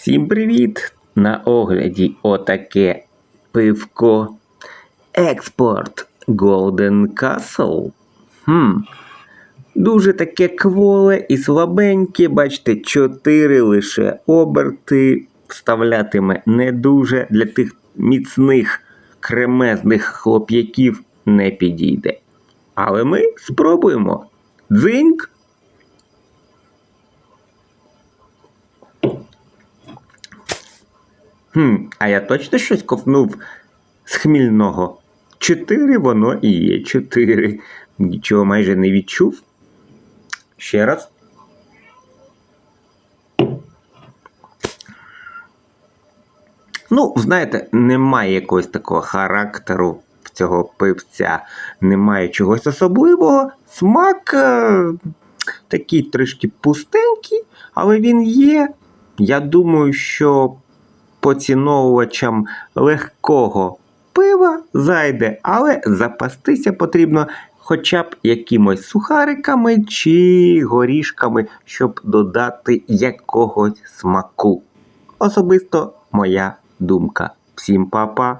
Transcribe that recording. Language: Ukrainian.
Всім привіт! На огляді отаке пивко Експорт Golden Castle. Хм. Дуже таке кволе і слабеньке, бачите, чотири лише оберти. Вставлятиме не дуже для тих міцних кремезних хлоп'яків не підійде. Але ми спробуємо. Дзиньк! Хм, а я точно щось ковнув з хмільного. Чотири воно і є чотири. Нічого майже не відчув. Ще раз. Ну, знаєте, немає якогось такого характеру в цього пивця. Немає чогось особливого. Смак е, такий трішки пустенький, але він є. Я думаю, що поціновувачам легкого пива зайде, але запастися потрібно хоча б якимось сухариками чи горішками, щоб додати якогось смаку. Особисто моя думка. Всім па-па!